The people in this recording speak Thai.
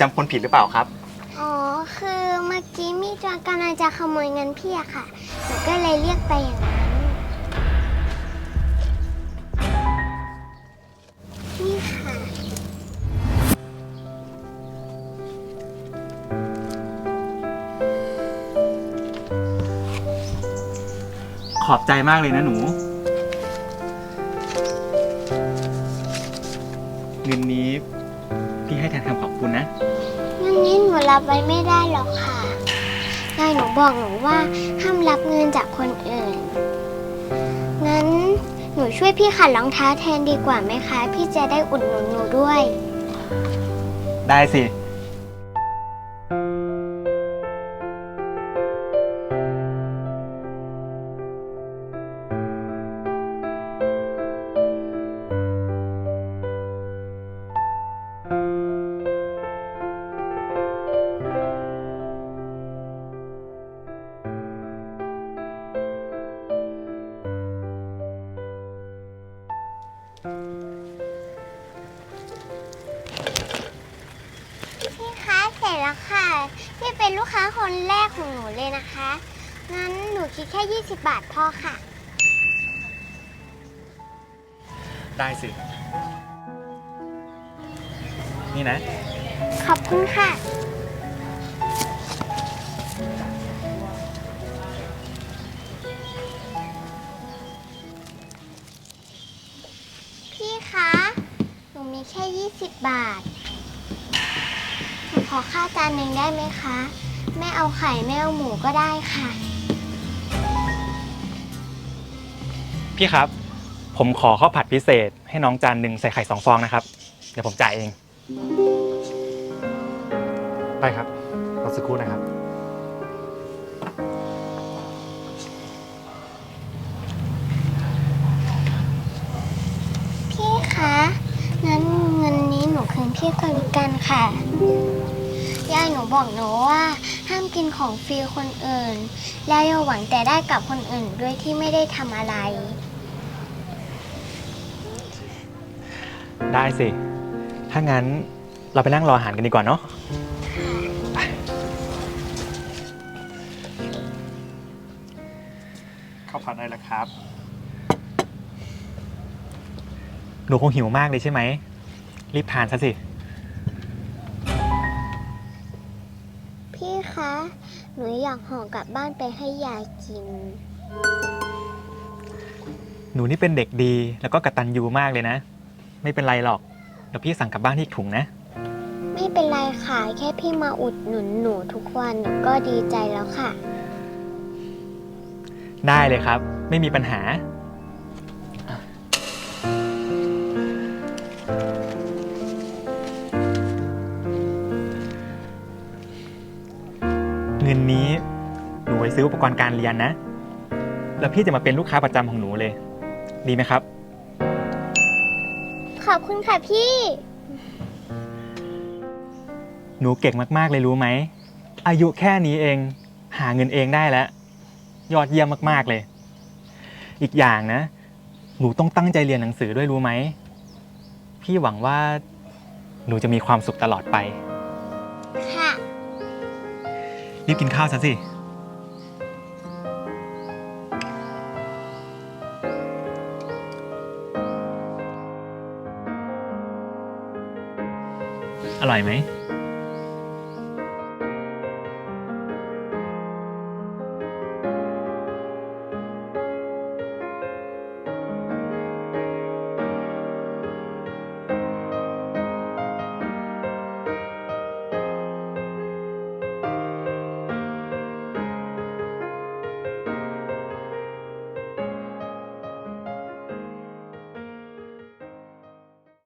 หนูหนูจำคนผิดหรือเปล่าครับ อ๋อ คือเมื่อกี้มีโจรกำลังจะขโมยเงินพี่อะค่ะ หนูก็เลยเรียกไปอย่างนั้น นี่ค่ะ ขอบใจมากเลยนะหนู เงินนี้ พี่ให้แทนคำขอบคุณนะเงินนี้หนูรับไว้ไม่ได้หรอกค่ะยายหนูบอกหนูว่าห้ามรับเงินจากคนอื่น งั้นหนูช่วยพี่ขัดรองเท้าแทนดีกว่าไหมคะ พี่จะได้อุดหนุนหนูด้วย ได้สิ แล้วค่ะพี่เป็นลูกค้าคนแรกของหนูเลยนะคะ งั้นหนูคิดแค่ 20 บาทพอค่ะ ได้สิ นี่นะ ขอบคุณค่ะ พี่คะ หนูมีแค่ 20 บาทหนู ขอค่าจานหนึ่งได้ไหมคะไม่เอาไข่ไม่เอาหมูก็ได้ค่ะ พี่ครับ ผมขอข้าวผัดพิเศษ ให้น้องจานหนึ่งใส่ไข่สองฟองนะครับ เดี๋ยวผมจ่ายเองได้ครับรอสักครู่นะครับ พี่คะงั้นเงินนี้หนูคืนพี่ก็แล้วกันค่ะ ยายหนูบอกหนูว่าห้ามกินของฟรีคนอื่น แล้วอย่าหวังแต่ได้กับคนอื่นด้วยที่ไม่ได้ทำอะไร ได้สิ ถ้างั้นเราไปนั่งรออาหารกันดีกว่าเนาะข้าวผัดได้แล้วครับ หนูคงหิวมากเลยใช่ไหม รีบทานซะสิ คะ หนูอยากห่อกลับบ้านไปให้ยายกิน หนูนี่เป็นเด็กดีแล้วก็กระตันยูมากเลยนะ ไม่เป็นไรหรอก เดี๋ยวพี่สั่งกลับบ้านที่อีกถุงนะ ไม่เป็นไรค่ะ แค่พี่มาอุดหนุนหนูทุกวันหนูก็ดีใจแล้วค่ะ ได้เลยครับ ไม่มีปัญหา งินนี้ หนูไว้ซื้ออุปกรณ์การเรียนนะ แล้วพี่จะมาเป็นลูกค้าประจำของหนูเลย ดีไหมครับ ขอบคุณค่ะพี่ หนูเก่งมากๆเลยรู้ไหม อายุแค่นี้เอง หาเงินเองได้แล้ว ยอดเยี่ยมมากๆเลย อีกอย่างนะ หนูต้องตั้งใจเรียนหนังสือด้วยรู้ไหม พี่หวังว่า หนูจะมีความสุขตลอดไป รีบกินข้าวซะสิ อร่อยไหม